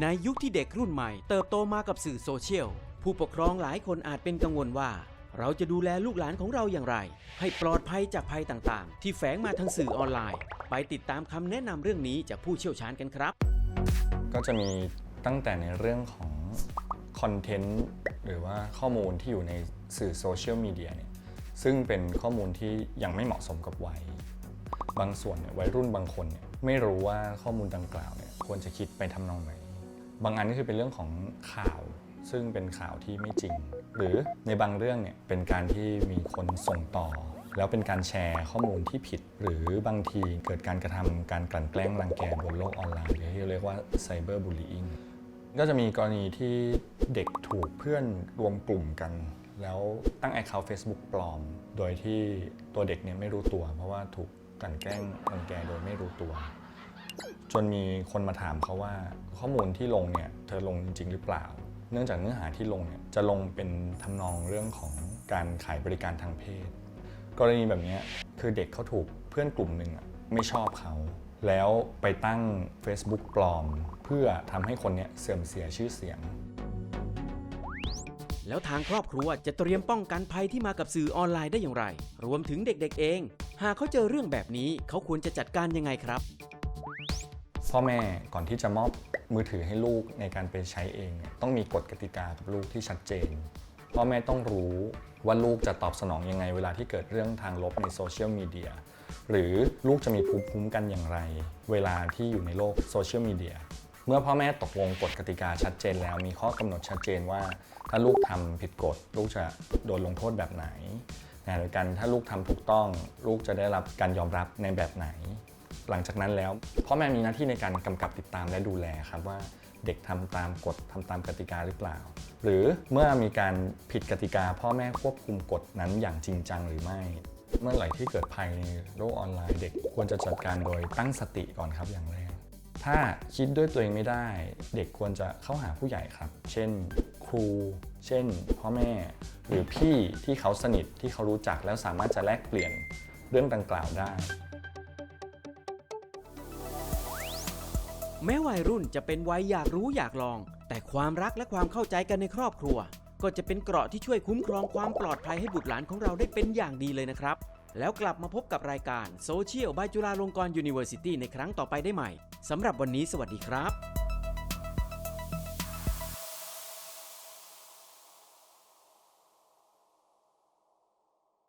ในยุคที่เด็กรุ่นใหม่เติบโตมากับสื่อโซเชียล ผู้ปกครองหลายคนอาจเป็นกังวลว่า เราจะดูแลลูกหลานของเราอย่างไร ให้ปลอดภัยจากภัยต่างๆ ที่แฝงมาทางสื่อออนไลน์ ไปติดตามคำแนะนำเรื่องนี้จากผู้เชี่ยวชาญกันครับ ก็จะมีตั้งแต่ในเรื่องของคอนเทนต์หรือว่าข้อมูลที่อยู่ในสื่อโซเชียลมีเดียเนี่ย ซึ่งเป็นข้อมูลที่ยังไม่เหมาะสมกับวัย บางส่วนเนี่ยวัยรุ่นบางคนเนี่ยไม่รู้ว่าข้อมูลดังกล่าวเนี่ยควรจะคิดไปทำนองไหน บางอันก็คือเป็นเรื่องของข่าว ซึ่งเป็นข่าวที่ไม่จริง หรือในบางเรื่องเนี่ยเป็นการที่มีคนส่งต่อ แล้วเป็นการแชร์ข้อมูลที่ผิด หรือบางทีเกิดการกระทำการกลั่นแกล้งรังแกบนโลกออนไลน์ที่เรียกว่าไซเบอร์บูล y i n g ก็จะมีกรณีที่เด็กถูกเพื่อนรวมกลุ่มกัน แล้วตั้ง Account Facebook ปลอม โดยที่ตัวเด็กเนี่ยไม่รู้ตัว เพราะว่าถูกกลั่นแกล้งรังแกโดยไม่รู้ตัว จนมีคนมาถามเขาว่าข้อมูลที่ลงเนี่ยเธอลงจริงหรือเปล่า เนื่องจากเนื้อหาที่ลงเนี่ยจะลงเป็นทำนองเรื่องของการขายบริการทางเพศ กรณีแบบนี้คือเด็กเขาถูกเพื่อนกลุ่มหนึ่งอะไม่ชอบเขาแล้วไปตั้ง Facebook ปลอม เพื่อทำให้คนเนี้ยเสื่อมเสียชื่อเสียง แล้วทางครอบครัวจะเตรียมป้องกันภัยที่มากับสื่อออนไลน์ได้อย่างไร รวมถึงเด็กๆเอง หากเขาเจอเรื่องแบบนี้เขาควรจะจัดการยังไงครับ พ่อแม่ก่อนที่จะมอบมือถือให้ลูกในการไปใช้เองเนี่ยต้องมีกฎกติกากับลูกที่ชัดเจน พ่อแม่ต้องรู้ว่าลูกจะตอบสนองยังไงเวลาที่เกิดเรื่องทางลบในโซเชียลมีเดียหรือลูกจะมีภูมิคุ้มกันอย่างไร เวลาที่อยู่ในโลกโซเชียลมีเดีย เมื่อพ่อแม่ตกลงกฎกติกาชัดเจนแล้ว มีข้อกำหนดชัดเจนว่า ถ้าลูกทำผิดกฎ ลูกจะโดนลงโทษแบบไหนขณะเดียวกันถ้าลูกทำถูกต้อง ลูกจะได้รับการยอมรับในแบบไหน หลังจากนั้นแล้วพ่อแม่มีหน้าที่ในการกำกับติดตามและดูแลครับว่าเด็กทำตามกฎทำตามกติกาหรือเปล่า หรือเมื่อมีการผิดกติกา พ่อแม่ควบคุมกฎนั้นอย่างจริงจังหรือไม่ เมื่อไหร่ที่เกิดภัยในโลกออนไลน์เด็กควรจะจัดการโดยตั้งสติก่อนครับอย่างแรก ถ้าคิดด้วยตัวเองไม่ได้ เด็กควรจะเข้าหาผู้ใหญ่ครับ เช่นครู เช่น พ่อแม่ หรือพี่ที่เขาสนิทที่เขารู้จักแล้วสามารถจะแลกเปลี่ยนเรื่องดังกล่าวได้ แม้วัยรุ่นจะเป็นวัยอยากรู้อยากลอง แต่ความรักและความเข้าใจกันในครอบครัว ก็จะเป็นเกราะที่ช่วยคุ้มครองความปลอดภัยให้บุตรหลานของเราได้เป็นอย่างดีเลยนะครับ แล้วกลับมาพบกับรายการโซเชียลบายจุฬาลงกรณ์ยูนิเวอร์ซิตี้ในครั้งต่อไปได้ใหม่สำหรับวันนี้สวัสดีครับ